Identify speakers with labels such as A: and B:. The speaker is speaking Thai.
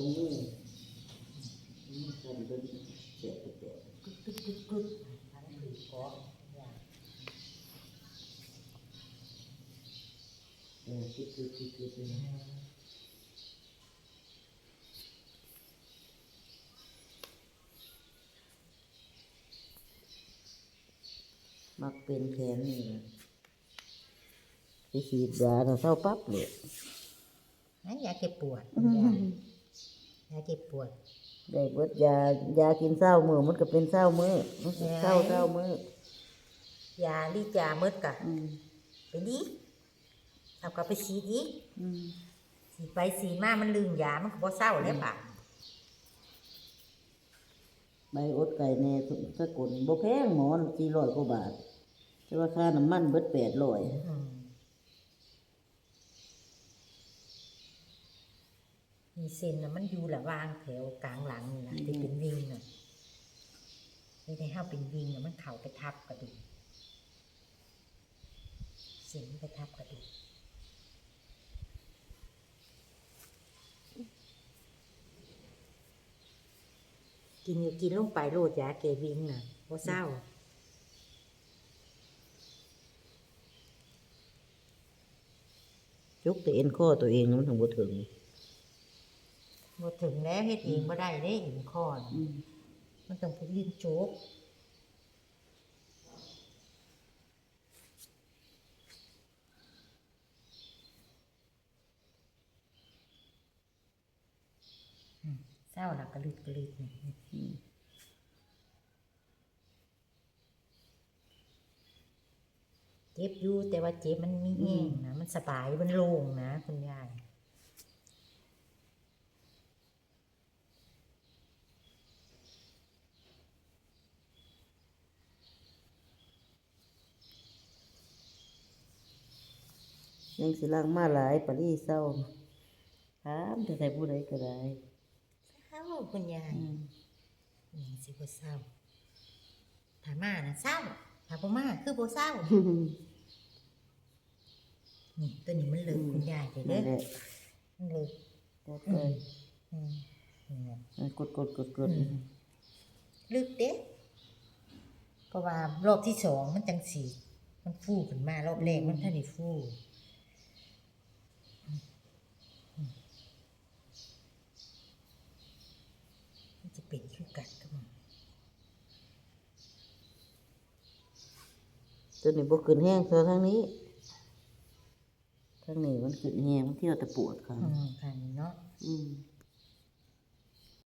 A: ตรงนี้นี่กันเป็นเจ็บเจ็บ
B: กึกกึกกึกกึกทั้งผีเกาะอย่าง
A: เออคิดคือคิดคือเป็นมักเป็นแขนนี่แหละไปฉีดยาแล้วเศร้าปั๊บเลย
B: นั้นยาเก็บปวด
A: อื
B: ยามยาเก็บปวด
A: ได้เบิดยายากินเศร้ามือมันก็เป็นเศร้ามือมันก็เศร้าเศร้ามือยา
B: ลีดยาเมืดกะ
A: อืม
B: ไปดีเอากลับไปฉีดอีก
A: อืม
B: ฉีดไปฉีดมามันลืมยามันก็บ่เศร้าแล้วปะ
A: ใบอดไก่แน่สกุลบ่แพงหมอนสี่ร้อยกว่าบาท แต่ว่าค่าน้ำมันเบิดแปดร้อย
B: อืม มีเส้นน่ะมันอยู่ระหว่างแถวกลางหลังนี่นะที่เป็นวิงน่ะที่ในห้าเป็นวิงน่ะมันเข่าไปทับกระดูกเส้นไปทับกระดูกกินอยู่กินลงไปโลดยาเกวิงน่ะว่าเศร้า
A: จุกแต่เอ็นข้อตัวเองมันถึงบ่ถึง
B: หมดถึงแล้วเฮ็ดเองบ่ได้เด้หินคอน
A: อืม
B: มันต้องไปยืนโจ๊กอืมเศร้าหลักกระลึกกระลึกนี่เจ็บอยู่แต่ว่าเจ็บมันมีแห้งนะมันสบายมันโล่งนะคุณยาย
A: ยังสิลังมาหลายปรีเศร้าถามแต่ใส่ผู้ใดก็ได้
B: เศร้าคุณยาย
A: อืม
B: นี่สิบ่เศร้าถ้ามาน่ะเศร้าถ้าบ่มาคือบ่เศร้านี่ตัวนี้มันเลิกคุณยายเด้อ
A: นั่น
B: เด้
A: แห
B: อ
A: ละ
B: มันเลิก
A: แต่เอ้ย
B: อืมนี่แหละ
A: มันกดกดกดกด
B: อืมลึกเด้เพราะว่ารอบที่สองมันจังสีมันฟูขึ้นมารอบแรกมันท่านได้ฟูอืมอืมมันจะเป็นคือกันกับมัน
A: ตัวนี้บ่ขึ้นแห้งตัวทางนี้ทางนี้มันขึ้นแห้งมันเที่ยวแต่ปวดค่ะ
B: อืมค่ะเนาะ
A: อืม